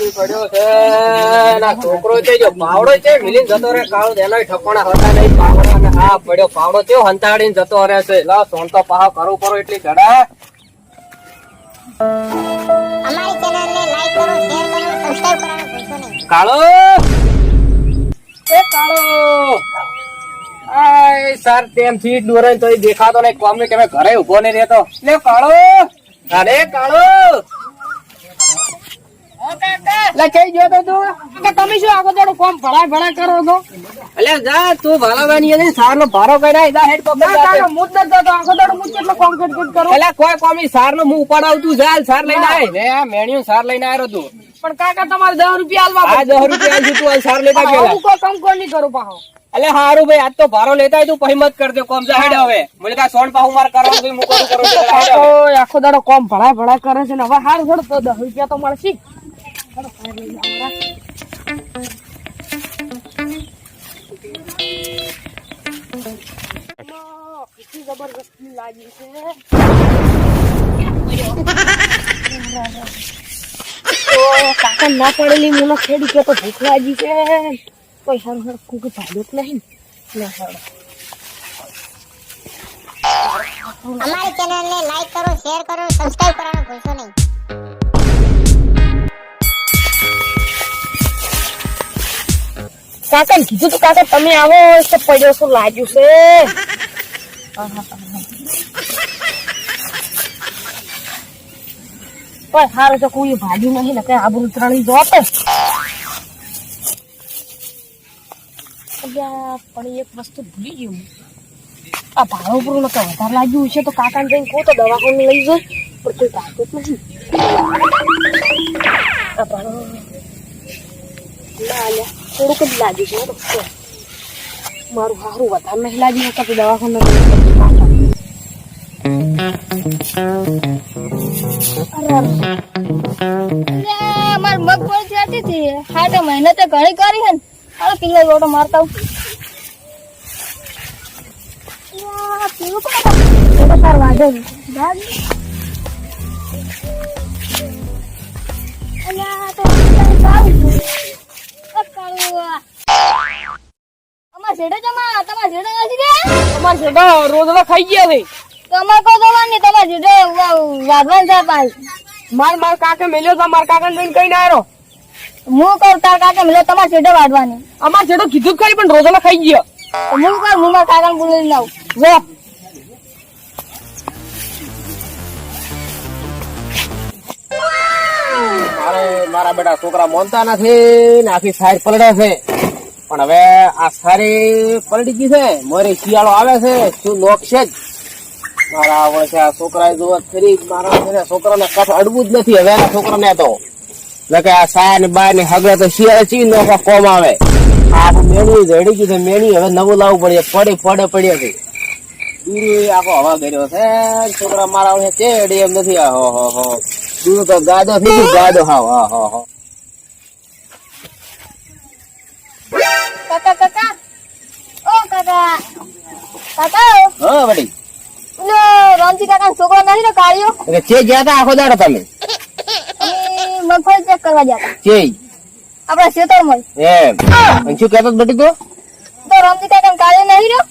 ત્રાસી પડ્યો છે. ના છોકરો છે જો પાવડો છે મિલીને જતો રે કાળો એના ઠપણા હતા નહીં. પાવડો અને હા પડ્યો પાવડો. છે હંતાડીને જતો રહે છે. લા સોન તો પાહો કરું કરો એટલી ચડા અમારી ચેનલને લાઈક કરો શેર કરો સબસ્ક્રાઇબ કરવાનું ભૂલશો નહીં. કાળો! એ કાળો! આય સર તેમ થી દોરે તો દેખાતો નહીં. કોમ કે ઘરે ઊભો નહીં રહેતો. લે કાળો! અરે કાળો! એટલે કઈ ગયો તો તું? કે તમે શું આખો દાડો કોમ ભળા ભળા કરો છો? અલે જા તું ભાલાવાની અને સારનો ભારો કઢાય જા હેડ પકડ તારો મુદ્દ જ આખો દાડો હું કેટલો કોમ કટ કટ કરું. અલે કોઈ કોમી સાર નો મું ઉપાડાવતું ચાલ સાર લઈને આય. લે આ મેણ્યું સાર લઈને આવ્યો તું. પણ કાકા તમારે દસ રૂપિયા આલવા આ દસ રૂપિયા આલજે તું સાર લેતા ગયેલા. હું કોઈ કામ કોઈ નહીં કરું પાહો. અલે હારું ભાઈ આજ તો ભારો લેતા તું પછી મત કર કોમ જા હેડ હવે. મને કા સોન પાહુ માર કરો તો હું કરું કરું આખો દાડો કોમ ભળા ભળા કરે છે ને હવે હાર થોડો દસ રૂપિયા તો મળશે. ના પડેલી મને ખેડી કે તો ભૂખ લાગી છે કોઈ સારું હારું કુક ભાડું નહીં ના અમારી ચેનલને લાઈક કરો શેર કરો સબસ્ક્રાઇબ કરવાનું ભૂલશો નહીં. કાકા કીધું તું કાકા, તમે આવો તો પડ્યો શું લાગ્યું છે? પણ હારું તો કોઈ ભાગ્યું નહીં ને, કઈ આબરૂ ત્રણી જોતે પણ એક વસ્તુ ભૂલી ગયું. આ ભાડો પૂરું નકર વધારે લાગ્યું છે તો કાકાને જઈને કહું તો દવાખાને લઈ જાય, પણ કોઈ કાકો જ નથી. આ ભાડો. ના. થોડુંક જ લાગ્યું છે હો તો કહો. મારું હારું વધારે નહીં લાગ્યું નકર તો દવાખાને લઈ જાય. અમાર મગફળી થતી હતી હાટે મહેનત ઘણી કરી હે ને હાલો કિલ્લો લોટો મારતા આવું. યા, પીવું કોણ હતું? એ તો તાર અમાર જમા તમારા નથી અમારે રોજડા ખાઈ ગયા છે. તમારા છે પાછી માર માર કાકા મેલ્યો તો માર કાકા કઈ ના આવ્યો હું કહું તાર કાકે મિલે તમારા શેઠે વાડવાની અમાર છેટો કીધું ખરી પણ રોજડા ખાઈ ગયા. હું કહું હું મારા કાકાને બોલાવી લાવું જો મારે મારા બેટા છોકરા મોનતા નથી ને આખી સાઈડ પલડે છે. પણ હવે આ સારી પલટી ગઈ છે. મારી શિયાળો આવે છે. શું લોક છે જ. મારા છે આ છોકરા જો ફરી મારા છે છોકરાને કફ અડવું જ નથી. હવે એના છોકરાને તો કે આ સાય ને બાય ને હગડે તો શિયાળે ચી નો કોમ આવે. આ મેળવી જડી ગઈ છે મેણી હવે નવું લાવવું પડે પડે પડે પડે છે આખો હવા કર્યો છે. છોકરા મારા ચેડી એમ નથી. હો હો હો. દૂર તો ગાદો થઈ ગયું ગાદો હા હા હા કાકા કાકા. ઓ કાકા. કાકા. હા વડી ઓલો રામજી કાકા છોકરો નથી ને કાળિયો એટલે ચે ગયા તા આખો દાડો તમે? મગફળી ચેક કરવા ગયા હતા. આપણા ખેતરમાં એમ. અને શું કહેતો બટી તો? તો રામજી કાકા કાળિયો નહીં રહ્યો?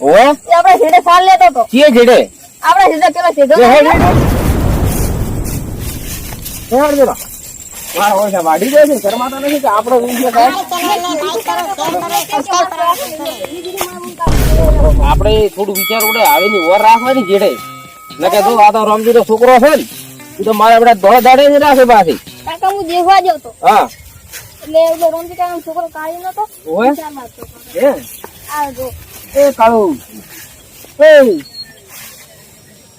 એ આપણા સાલ લેતો હતો. ચે જેડે આપણા પેલા હેડ હેડ મારા હોય વાડી જાય છે. શરમાતા નથી કે આપણો વીડિયો થોડું વિચાર ઉડે આવીની ઓર રાખવાની જેડે. નકે જો આ તો રમજી તો છોકરો છે ને તો મારા બેટા દોડ દાડે જ રાખે પાછી. કાકા હું દેખવા ગયો તો. હા. એટલે એ રામજી કાકા છોકરો કાળિયો નતો ઓય ચાલ એ આ જો. એ કાળો. એ.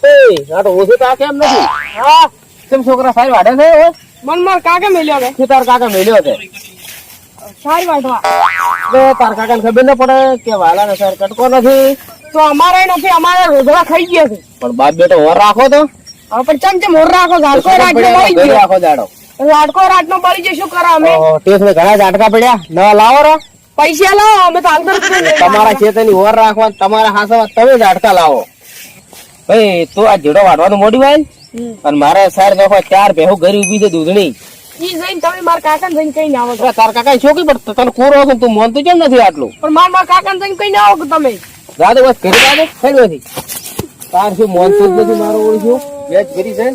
એ આ તો ઓછું તો કેમ નથી. હા. કેમ છોકરા સારી વાડે છે મન માર કાકા મેલ્યો છે તાર કાકા મેલ્યો છે? સારી વાડવા એટલે તાર કાકાને ખબર ન પડે કે વાલાને સર કટકો નથી. તો અમારે નથી અમારે રોજડા ખાઈ ગયા છે. પણ બાપ બેટો ઓર રાખો તો. હા પણ ચમ ચમ ઓર રાખો ઝાડકો નો ઘરે બળી ગયો. રાખો દાડો લાડકો રાત નો બળી ગયો શું કરો અમે. ટેસ ને ઘણા ઝાટકા પડ્યા. નવા લાવો રો. પૈસા લાવો અમે તો હાલતો. તમારા ખેતરની ઓર રાખવા તમારા હાથમાં તમે ઝાટકા લાવો. ભાઈ તો આ જીડો વાટવાનું મોડી વાય અને મારે સાર નાખો ચાર ભેહું ઘરે ઊભી છે દૂધણી. ઈ જઈને તમે મારા કાકાને જઈને કઈ આવો અરે તાર કાકા છોકરી પણ તને કોરો હતો તું મોનતું કેમ નથી આટલું? પણ મારા મારા કાકાને જઈને કઈ આવો કે તમે? દાદા બસ ઘરે દાદા થઈ નથી. તાર શું મોનતું જ નથી મારો ઓળખ્યું વેચ કરી છે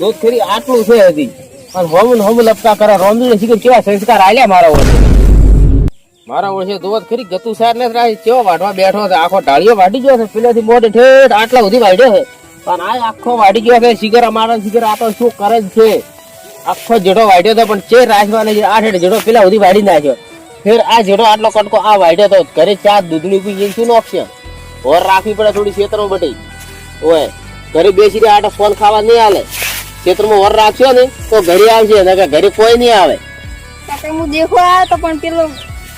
દૂધ ખરી આટલું છે હજી. અને હોમ હોમ લપકા કરે ને શીખે કેવા સંસ્કાર આલ્યા મારા ઓળખે મારા ઓળખે દોત ખરી ગતુ સાર ને કેવો વાઢવા બેઠો છે? આખો ઢાળીઓ વાઢી ગયો છે. પેલેથી મોઢે ઠેઠ આટલા સુધી વાઢ્યો છે. પણ આ આખો વાડી ગયો છે, શિગર અમારા શિગર આ તો શું કરે જ છે? આખો જેડો વાઢ્યો હતો પણ ચે રાજવાને જે આઠ હેઠ જેડો પેલા સુધી વાઢી નાખ્યો. ફેર આ જેડો આટલો કટકો આ વાઢ્યો તો, ઘરે ચા, દૂધની પી શું નોખશે ઓર રાખવી પડે થોડી ખેતરમાં બટી ઓય, ઘરે બેસી રહ્યા આટો ફોન ખાવા નહીં આલે ખેતરમાં ઓર રાખ્યો ને તો ઘરે આવશે ઘરે કોઈ નહીં આવે. હું દેખો આવ્યો તો પણ પેલો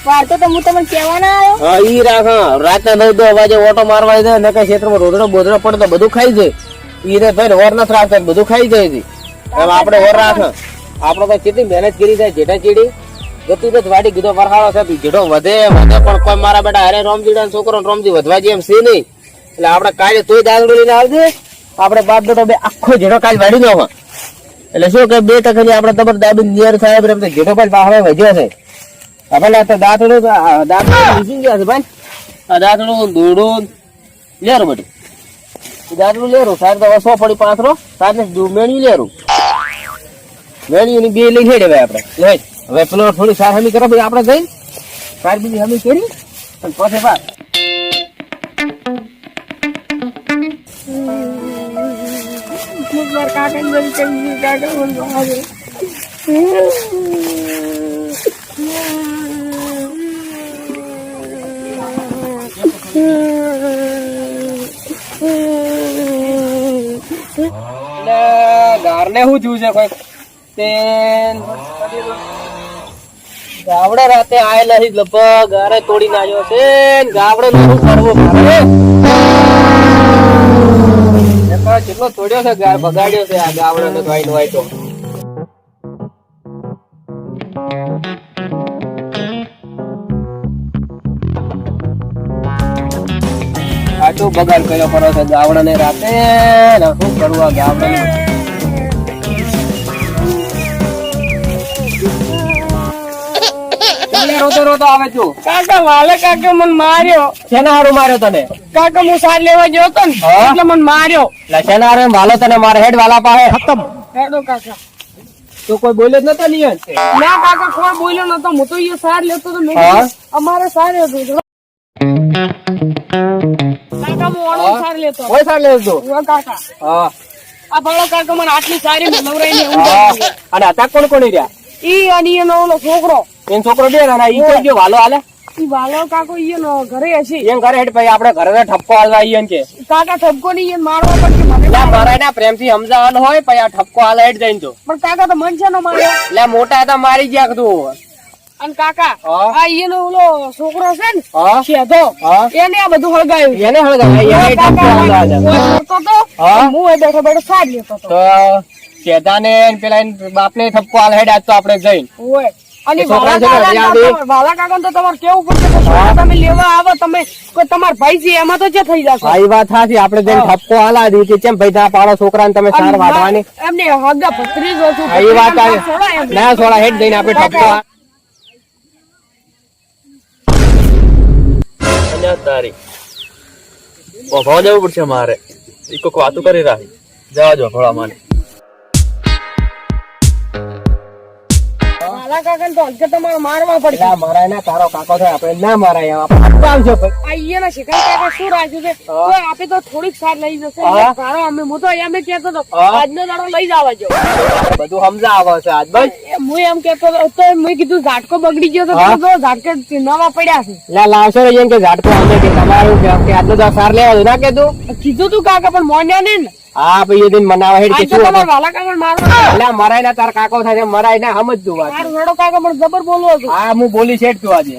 વાળતો તો હું તમને કહેવાના આવ્યો. હા, ઈ રાખ, હા. રાતના નવ દો વાજે ઓટો મારવા જાય નકર ખેતરમાં રોદડો બોદડો પડે તો બધું ખાઈ જાય. ઈ ભાઈ ઓર નથી રાખતા, બધું ખાઈ જાય છે એમ આપણે ઓર રાખ. આપણો તો કેટલી મહેનત કરી જાય જેઠા ચીડી. ગતિ બધ વાડી ગીધો વરહાળો છે જેઠો વધે. વધે પણ કોઈ મારા બેટા અરે રોમજીડા નો છોકરો ને રોમજી વધવા જેમ છે નહીં. એટલે આપણે કાલે તોય દાદડો લઈને આવજે આપણે બાપ બેટો બે આખો જેઠો કાલ વાડી દો એટલે શું કે બે ટકાની આપણે તમારે દાબી નિયર સાહેબ જેઠો ભાઈ બહાર વધ્યો છે. આપણે તો દાંતડું ઘૂસી ગયા છે ભાઈ. આ દાંતડું દોડું લેરું બધું. દાંતડું લેરું સાહેબ તો સો પડી પાંચરો સાહેબ મેળવી લેરું. મેળવી ની બે લઈ હેડે ભાઈ આપણે. લે હવે પેલો થોડી સાર હમી કરો ભાઈ આપણે જઈ. સાર બીજી હમી કરી. અને પછી પાસ જઈને કાકા મને બહાર એટલે ગારને શું થયું છે કોઈ તે ગાવડે રાતે આયેલા છે લગભગ ગારે તોડી નાખ્યો છે. ગાવડે નું કરવું મારે. કેટલો તોડ્યો છે, ગાર બગાડ્યો છે આ ગાવડે ને વાઈટ વાઈટ આટલું બગાડ કર્યો કરો છો ગાવડા ને રાતે ને શું કરવું આ ગાવડા રોતો રોતો આવે છું. કાકા વાલે કાકા મને માર્યો. શેના હારું માર્યો તને? કાકા હું સાર લેવા ગયો હતો ને? એટલે મને માર્યો. એટલે શેના હારું વાલો તને મારે હેડ વાલા પાસે ખતમ. હેડો કાકા. તો કોઈ બોલ્યો નતો નિયન ના કાકા કોઈ બોલ્યો નતો. હું તો એ સાર લેતો તો મેં અમારે સાર હતું. કાકા હું ઓનલાઈન સાર લેતો. હતો. સાર લેવું તું? કાકા. હા. આ ભાડો કાકા મને આટલી સારી મેં નવરાઈને હા. અને હતા કોણ કોણ રહ્યા? ઈ અને એનો ઓલો છોકરો. એન છોકરો બે અને ઈ કઈ ગયો? વાલો હાલે? ઈ વાલો કાકો ઈ નો ઘરે હશે એમ ઘરે હેડ ભાઈ આપણે ઘરે ઠપકો હાલવા આવીએ કે. કાકા ઠપકો ની એને મારવા પડશે મને એટલે મારા એના પ્રેમથી સમજાવવાનો હોય પછી આ ઠપકો હાલે હેડ જઈને તો. પણ કાકા તો મન છે નો માર્યો મોટા હતા મારી ગયા તું? અને કાકા આ એનો ઓલો છોકરો છે ને શેધો એને આ બધું હળગાયું. એને હતા. તો હા? એ બેઠો બેઠો સાજ લેતો તો. શેતાને ને પેલા બાપ હાલ હેડ આજ તો આપણે જઈને. અને વાલા ને, કાકા તો તમારે કેવું પડશે તમે લેવા આવો તમે તમારા ભાઈ છે એમાં તો જે થઈ જશે. હા ઈ વાત સાચી આપણે જઈને ઠપકો હાલા દીધી કેમ ભાઈ ના પાડો છોકરાને તમે સાર વાટવાની એમને હગા ભત્રીજો છું હા ઈ વાત આવે. ના સોળા હેડ જઈને આપણે ઠપકો અલ્યા તારી. ભોગવા જવું પડશે મારે. ઈ કોક વાતું કરી રાખી જવા જો ભોળા મને. વાલા કાકાને તો હલકે તમારે મારવા પડશે. ના આ મારા એના તારો કાકો છે આપણે ના મારાય એમ આપણે ઠપકો ભાઈ. આ ઈયાના શિકાર કાકા શું રાખ્યું છે? તો આપે તો થોડીક સાર લઈ જશે. સારો અમે હું તો એમ કહેતો હતો આજનો દાડો લઈ જવા જો. બધું સમજાવો છે આજ ભાઈ હું એમ કહેતો તો મેં કીધું ઝાટકો બગડી ગયો તો. તો ઝાટકે નવા પડ્યા છે. લા લાવશો ને કે ઝાટકો અમે કે તમારું કે આજનો દસ સાર લેવા દો ના કીધું કીધું તું કાકા પણ મોન્યા નહીં ને. હા ભાઈ એ દિન મનાવા હેડ કે શું તમારા હતું? વાલા કાકા મારવા એટલે મરાય ના તાર કાકો થાય મરાય ના સમજતું વાત. મારું રડો કાકા પણ જબર બોલવો છું. હા હું બોલી છે તું આજે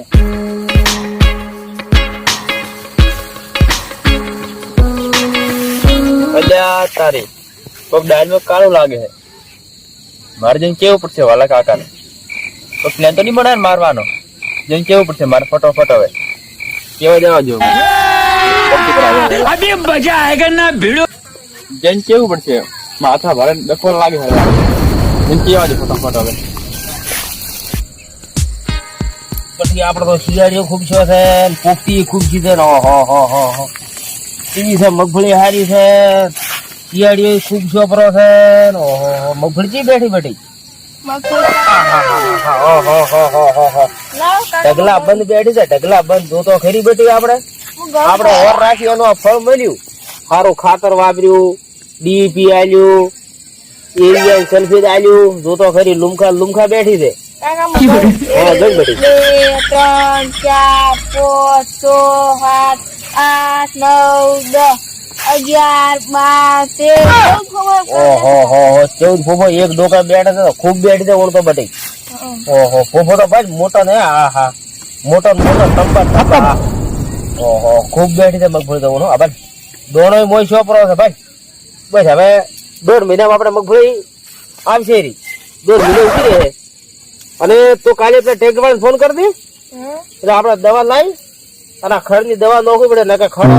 અલ્યા તારી કોક ડાયલમાં કાળો લાગે છે. મારે જઈને કેવું પડશે વાલા કાકાને? તો પ્લાન તો નહીં બનાવે મારવાનો? જઈને કેવું પડશે મારે ફટોફટ હવે. કેવા જવા જો જઈને કેવું પડશે? માથા ભારે ડકોર લાગે હવે જઈને કેવા દે ફટાફટ હવે. પછી આપણે તો શિયાળીઓ ખૂબ છો છે પોપટી ખૂબ છે હો હો હો હો હો. એવી છે મગફળી હારી છે. શિયાળીઓ ખૂબ છોપરો છે ઓહો મગફળી ચી બેઠી બેઠી. ઢગલા બંધ બેઠી છે ઢગલા બંધ. જોતો ખરી બેઠી આપણે. આપણે ઓર રાખી એનું ફળ મળ્યું. સારું ખાતર વાપર્યું. ડીપી આલ્યું એરિયા સલ્ફેટ આલ્યું જોતો ખરી લુમખા લુમખા બેઠી છે. ત્રણ ચાર આઠ નવ દસ અગિયાર બાર તેર ઓહો ચૌદ ફોફો, એક ડોકા બેઠા છે ખૂબ બેઠી છે ઓળતો બધી. ઓહો, ફોફો તો ભાઈ મોટો ને, હા હા. મોટો મોટો ટંપા ટંપા ઓહો, ખૂબ બેઠી છે મગફળી તો ભાઈ દોણો મોય છોપરો છે, ભાઈ. બસ હવે દોઢ મહિનામાં આપણે મગફળી આવશે રી. દોઢ મહિના ઉતરી રહે. અને તું કાલે આપણે ટેકવાળ ફોન કરી દે. એટલે આપણે દવા લાવી અને આ ખડની દવા નોખવી પડે નકર ખડો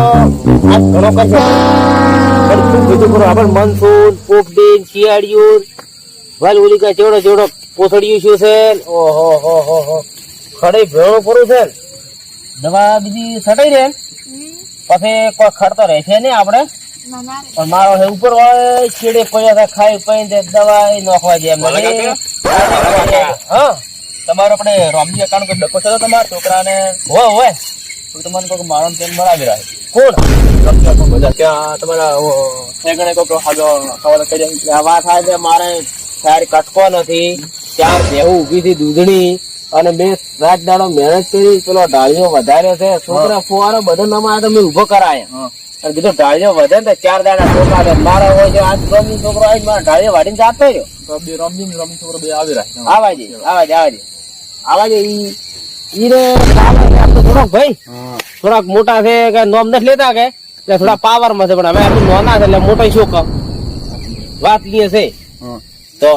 ઘણો કરશે. ખડ ખૂબ બધું કરો. આપણે મનસૂન પોપડીન શિયાળિયું વાલ ઓલી કાંઈ ચેવડો ચેવડો પોસડિયું શું છે? ઓહો હો હો હો. ખડે ભેળો પૂરું છે. દવા બીજી છટાઈ રહે? પછી કોઈ ખડતો રહેશે નહીં આપણે. ના ના મારો હે ઉપર હોય છેડે પડ્યા ખાઈ તે દવા નોખવા દે હા. તમારો આપણે રોમજી અકાઉન્ટ કોઈ ડકો થયો તમારા છોકરાને. હોય હોય. તો તમને કોઈ મારો તેમ મળાવી રાખે. કોણ? બધા ત્યાં તમારા ઠેકાણે કોઈ હાજો ખબર કરી એટલે આ વાત થાય છે મારે સારી કટકો નથી ત્યાં બેહું ઊભી થી દૂધણી અને મેં રાત દાડો મહેનત કરી પેલો ઢાળીઓ વધાર્યો છે છોકરા ફુવારો બધો નમા તો મેં ઊભો કરાય. કીધું ઢાળીઓ વધે ને ચાર દાડા છોકરા મારો હોય છે. આજ ગમી છોકરો આવી મારા ઢાળીઓ વાડીને જાતો રહ્યો તો બે રમી ને રમજી છોકરો બે આવી રહ્યા આવાજે આવાજે આવાજે. આવાજે આવા આવા ઈ તો થોડોક ભાઈ થોડાક મોટા છે કે નોમ નથી લેતા કે? થોડા પાવરમાં છે પણ હવે આટલું નોના છે એટલે મોટો શું કહો? વાત લીએ છે. તો?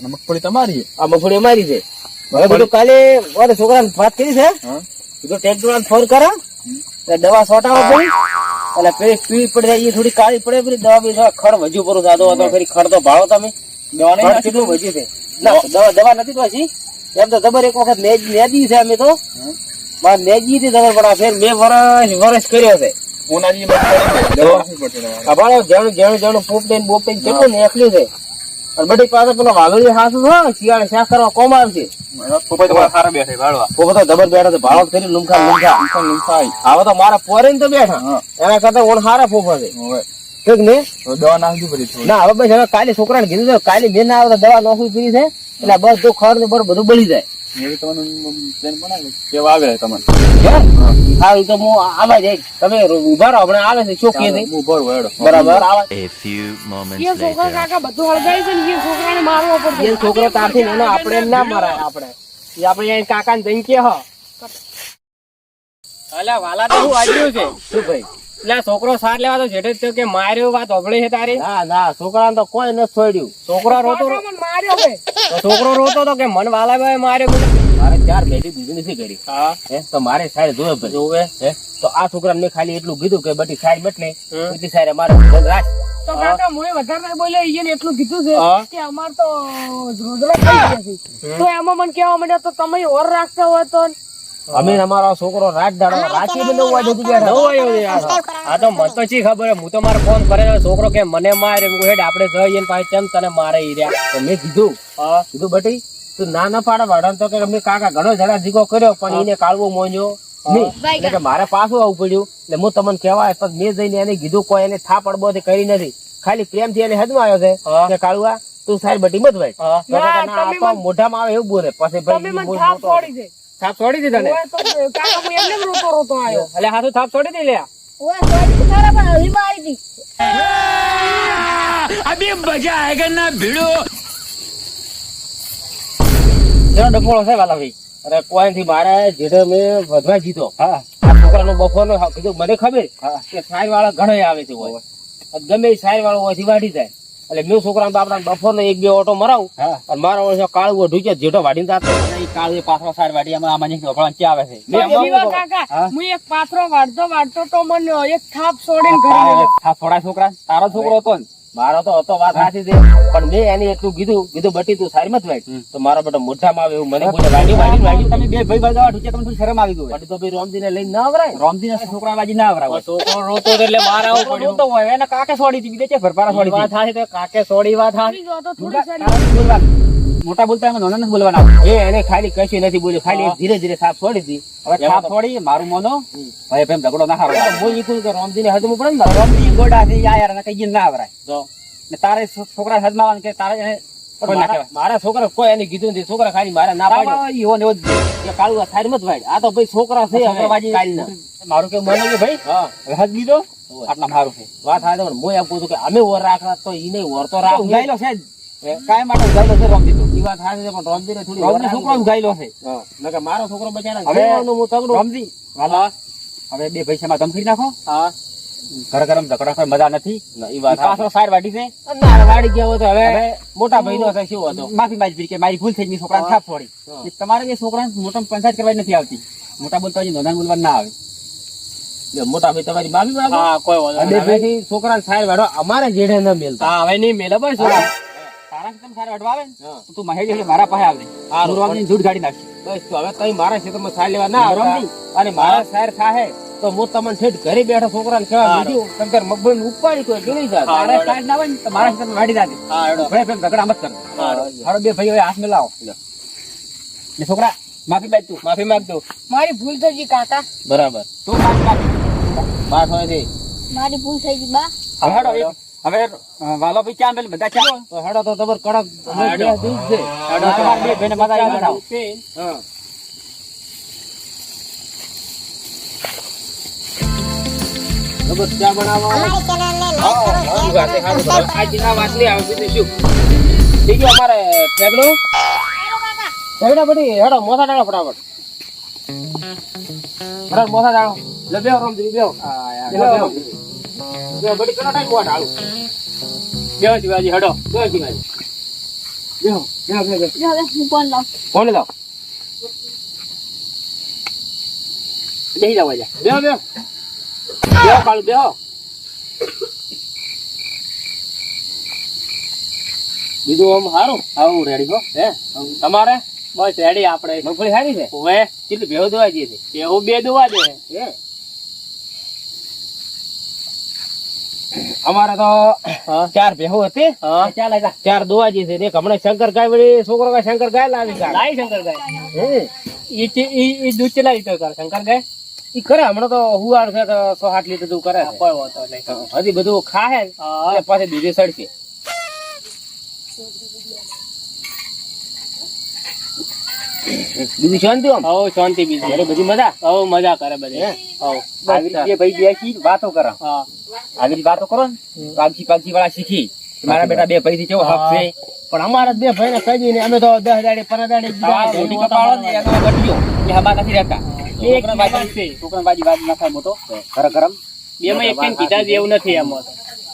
મગફળી તમારી આ મગફળી અમારી છે. હવે બધું કાલે મારે છોકરાને વાત કરી છે. હા. ટેક્ટર ટ્રેક્ટર ફોન કરા. દવા સોટાવો પડી એટલે પેલી પીળી પડી જાય એ થોડી કાળી પડે પેલી દવા બી ખડ વજુ પરું થતો હતો ફરી ખડ તો ભાળો તમે. દવા કેટલું વજ્યું છે? દવા દવા નથી તો હજી? એમ તો ખબર એક વખત નેજ નેજી છે અમે તો. મારે નેજી થી ખબર પડે ફેર બે વર્ષ વર્ષ કર્યો છે. ઉનાજી દવા ભાળો જાણું જાણું જાણું પોપટેન બોપટેન કેટલું નીકળ્યું છે? અને બધી પાસે પેલો વાઘડી હાથ છે શિયાળે શાક કરવા કોમ આવશે પોપો તો જબર બેઠા છે ભાળો કરી લુમખા હવે તો મારા પોરે તો બેઠા. એના કરતા ઓણ હારા ફોફા છે. ઠીક ને? દવા પડી ના હવે બસ હવે કાલે છોકરાને કીધું કાલે બેન ના આવે દવા નાખવી પડી છે. એટલે બધું ખડ ને બધું બધું બળી જાય. એવી તમને પ્લાન બનાવે કેવા આવે તમને? સારું તો હું આવા જાય તમે ઊભા રહો હમણાં આવે છે ચોકી થી હેડો. બરાબર આવે. A few moments એ છોકરા કાકા બધું હળગાઈ છે ને એ છોકરાને મારવો પડશે. એ છોકરો તારથી નાનો આપણે ના મરાય આપણે. એ આપણે અહીંયા કાકા ને જઈ કે હ. અલા વાલા તો હું આવ્યું છે. શું ભાઈ? એટલે આ છોકરો સાર લેવા તો જેઠે થયો કે માર્યો વાત હોભળી છે તારી? ના ના છોકરાને તો કોઈ નથી છોડ્યું. છોકરો રોતો માર્યો તો છોકરો રોતો તો કે મન વાલા ભાઈ માર્યો મારે ચાર પેટી દીધી નથી કરી. હા. હે તો મારે સાઈડ જોવે ભાઈ જોવે. હે તો આ છોકરાને મેં ખાલી એટલું કીધું કે બધી સાહેબ હમ. એટલી અમારે ભોગ રાખ. તો કાકા મોએ વધારે ના બોલ્યો ઈને એટલું કીધું છે કે અમાર તો રોજડા થઈ ગયા છે. તો એમાં મને કહેવા માંડ્યા તો તમે ઓર રાખતા હોય તો અમે અમારો છોકરો રાત દાડો રાતે નવ વાગે સુધી નવો આવ્યો છે યાર. આ તો મને તો ખબર હું તો મારો ફોન કરે છોકરો કે મને મારે. હું હેડ આપણે જઈએ ને પાછી કેમ તને મારે ઈ રહ્યા. તો મેં કીધું. હા. કીધું બટી તું ના ના પાડે વાળા તો કે અમે કાકા ઘણો જરા જીગો કર્યો પણ એને કાળવો મોન્યો નહીં એટલે કે મારે પાછું આવવું પડ્યું. એટલે હું તમને કહેવાય પણ મેં જઈને એને કીધું કોઈ એને થાપ અડબો તે કરી નથી. ખાલી પ્રેમથી એને હદમાં આવ્યો છે. કે કાળુઆ તું સારી બટી મત ભાઈ. તમે મોઢામાં આવે એવું બોલે. પછી તમે ભાઈ મને થાપ. છોડી દે દીધા ને કાકા હું એમને રોતો રોતો આવ્યો એટલે હાથું થાપ છોડી દે લ્યા ઓય પણ હળી મારી હતી જેનો ડફોળો છે વાલા ભાઈ. અરે કોઈથી મારે જેઠે મેં વધવા જીતો હા. છોકરાનો બફોરનો હા, કીધું મને ખબર કે સાઈ વાળા ઘણા આવે છે હોય ગમે એ સાર વાળો હોયથી વાઢી જાય. એટલે મેં છોકરા તો બફોર બફોરનો એક બે ઓટો મરાવું. હા. અને મારો કાળું ઢૂક્યો જેઠો વાઢીને જાતો. એ કાળું સાઈડ વાડી આમાં આમાં નીકળ્યો ભલા આવે છે? મેં પણ એમાં જીવા હું કાકા હું? એક પાથરો વાળતો વાળતો તો મને એક થાપ છોડીને ઘરે થાપ છોડાય છોકરા તારો છોકરો હતો ને? મારો તો હતો વાત સાચી છે. પણ મેં એને એટલું કીધું કીધું બટી તું સારી મત વાઈટ. તો મારો બેટો મોઢામાં આવે એવું મને બોલે તમે બે ભાઈ ભાઈ તમને શરમ આવી ગયું બટી તો ભાઈ રોમજીને લઈને ના આવરાય. રોમજી ના છોકરા બાજી ના આવરા છોકરો રોતો એટલે મારે આવું પડ્યું. તો હોય એને કાકે છોડી દીધી છે ભરપારા છોડી વાત થાય તો કાકે સોડી વાત થાય થોડી સારી. મોટા બોલતા એમાં નાના નથી બોલવાના. એ એને ખાલી કશું નથી બોલ્યું. ખાલી ધીરે ધીરે સાફ છોડી હતી હવે સાફ છોડી મારું મોનો. ભાઈ ભાઈ ઝઘડો ના હારો. હું ઈ કહું કે રોમજીને હદમાં પડે ને રોમજી ગોડા છે યાર કઈ ના આવરાય. તો ને તારે છોકરા હદમાં કે તારે એને મારા છોકરા કોઈ એને કીધું નથી. છોકરા ખાલી મારા ના પાડ્યો. એવો ને એવો કાળું થાય મત ભાઈ આ તો ભાઈ છોકરા છે હવે બાજી મારું કેવું મને કે ભાઈ? હવે હદ લીધો? આટલા મારું છે. વાત થાય તો પણ હું એમ કહું છું કે અમે ઓર રાખવા તો ઈ નહીં ઓર તો રાખ છે જ માટે ઉગાયેલો છે રોમજી તો ઈ વાત થાય છે પણ રોમજીને થોડી રોમજી છોકરો રાખવી. છે. નકર મારો છોકરો બચારા હવે હું તગડું. રોમજી વાલા હવે બે પૈસા માં ધમકી નાખો. હા. ઘર ગરમ ઝઘડા કોઈ મજા નથી. ઈ વાત પાછો સાર વાડી છે. ના વાડી ગયો હતો હવે મોટા ભાઈ નો શું હતો માફી માંગી કે મારી ભૂલ થઈ ગઈ છોકરાને થાપ છોડી તમારે એ છોકરાને મોટા પંચાયત કરવા નથી આવતી. મોટા બોલતા હોય નાના બોલવા ના આવે. મોટા ભાઈ તમારી માફી માંગો. હા કોઈ વાંધો નહીં. છોકરાને સારી વાળો અમારે જેડે ન મેલતા. હા હવે નહીં મેલે બસ છોકરા. તારા તમે સારા વાટવા ને તું મહેશ એટલે મારા પાસે આવજે. હારું. હું રોમજીને નાખશે બસ તો હવે તમે મારા ક્ષેત્રમાં સાર લેવા ના આવતા. અને મારા સાર થાય તો હું તમને ઠેઠ ઘરે બેઠા છોકરાને કહેવા બીજું તમે તાર મગબળ ઉપાડી કોઈ ગણી જાય તારે સાઈડ ના હોય ને મારા ક્ષેત્રમાં વાડી જાજે. હા ભાઈ ઝઘડા મત કર. હારું. બે ભાઈ હવે હાથ મિલાવો. ને છોકરા માફી માંગ તું માફી માંગતો મારી ભૂલ થઈ ગઈ કાકા. બરાબર. તું માફી માગ. વાત હોય છે. મારી ભૂલ થઈ ગઈ બા. હેડો હવે વાલો ભાઈ ક્યાં મેલ બધા ચા તો હેડો તો તમાર કડક અમે દૂધ છે. હેડો તમાર બે બેને બધા આવી બનાવો હા. જબર બનાવો. અમારી ચેનલને લાઈક કરો શેર કરો આ જીના વાત આવે બીજું શું? થઈ અમારે ઠેકડો ઠેકડા બધી હેડો મોસા ડાળો ફટાફટ. મોસા ડાળો લે બેહો બધી કેટલો ટાઈમ મોટા ડાળું બેહો શિવાજી હેડો. બેહો જીવાજી બેહો બેહો બેહો બેહો હું ફોન લાવ. ફોન લાવ. જઈ જાવ જા બેહો બેહો. બેહો કાળું બેહો. બીજું આમ સારું આવું રેડી હો. હે? તમારે? બસ રેડી આપણે. મગફળી સારી છે? હવે કેટલી ભેહો દોવા જઈએ છે. એવું બે દોવા દે. હે? અમારે તો ચાર ભેહો હતી. ચાર દુવા દોવાજી છે. એક હમણાં શંકર ગાય વળી છોકરો ગાય શંકર ગાય લાવી લાઈ શંકર ગાય. હે. દૂધ ચલાવી તો કર શંકર ગાય? ઈ કરે હમણાં તો હુવાડ છે તો સો આઠ લીટર જેવું કરે હજી બધું ખાહે હા. પાછી દૂધે સડશે. બીજું શાંતિ આમ? હવ શાંતિ બીજું. ઘરે બધી મજા? હો મજા કરે બધે. હો? આવી રીતે ભાઈ બેસી વાતો કરો. હા. આવી રીતે વાતો કરો ને? પાગજી પાગજી વાળા શીખી. મારા બેટા બે ભાઈ થી કેવો હક છે? પણ અમારા બે ભાઈ ને કહી ને અમે તો દસ દાડે પંદર દાડે હા, રોટી કપાળો ને એનો ગઠિયો. એ હબા નથી રહેતા. છોકરા બાજી બાજી વાત ના થાય મોટો. બે માં એક કીધા જેવું નથી એમ. તો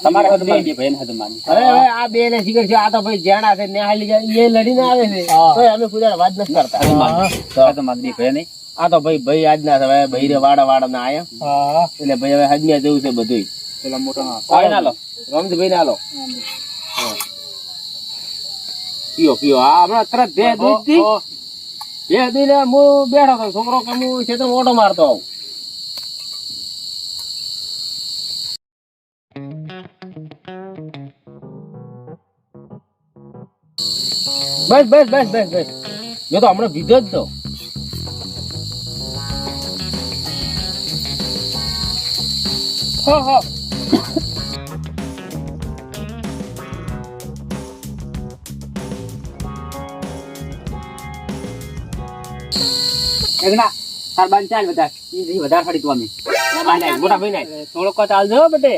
તમારે હદ બે ભાઈને હદ અરે હવે આ બે ને શીખર છે આ તો ભાઈ જાણા છે નેહાલી જાય એ લડીને આવે છે. હા. તો અમે કોઈ વાત નથી કરતા. હદ માની. હદ માની બે ભાઈ નહીં. આ તો ભાઈ ભાઈ આજના છે હવે ભાઈ રે વાડા વાડા ના આયા એટલે ભાઈ હવે હજમ્યા જેવું છે બધું પેલા મોટો પાણી ના લો રમજીભાઈ ના લો પીઓ પીઓ. આ હમણાં તરત બે દૂધ બે દી ને હું બેઠો હતો છોકરો કે હું તો ઓટો મારતો આવું. બસ બસ બસ બસ બસ. મેં તો હમણાં પીધો જ તો. હો, હો. એકના તાર બાન ચાલ બધા. ઈ વધારે ફરી તું અમે. મોટા ભાઈ ને થોડોક ચાલજો બધે.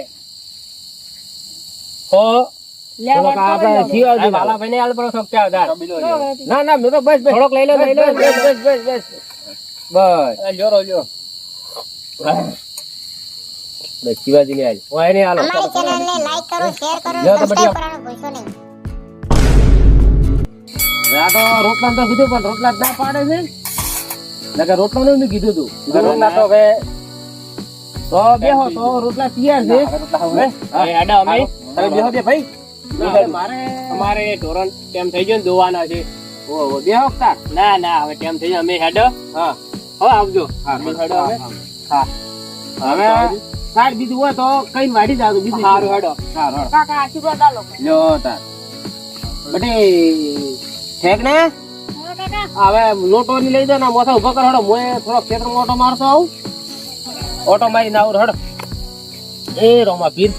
હો. ના ના મેં તો બસ બસ. થોડોક લઈ લો લઈ લો. બસ બસ બસ બસ બસ. જોરો જો શિવાજી ને આજ. હું એને હાલો. અમારી ચેનલને લાઈક કરો શેર કરો સબસ્ક્રાઇબ કરવાનું ભૂલશો નહીં. આ તો રોટલા તો કીધું પણ રોટલા ના પાડે છે. નકર રોટલા નું કીધું તું. રોટલા તો હવે તો બેહો તો રોટલા તૈયાર છે. રોટલા હવે એ અમે. તમે બેહો બે ભાઈ. અમારે ધોરણ ટેમ થઈ ગયો ને દોવાના છે. ઓ, ઓ, બે હપ્તા? ના ના હવે ટેમ થઈ ગયો. અમે હેડ હા. હવે આવજો. હા હેડો હેડો હવે સાઈડ બીજું હોય તો કઈ વાડી જાવ બીજું. સારું હેડો. સારું કાકા આશીર્વાદ આલો. લો તાર. બટે ઠેક ને? હવે લોટો ની લઈ દો ને મોથા ઊભા કર હડો. મોએ થોડો ખેતર ઓટો મારતો આવું. ઓટો મારીને આવું હડો. એ રોમા પીર.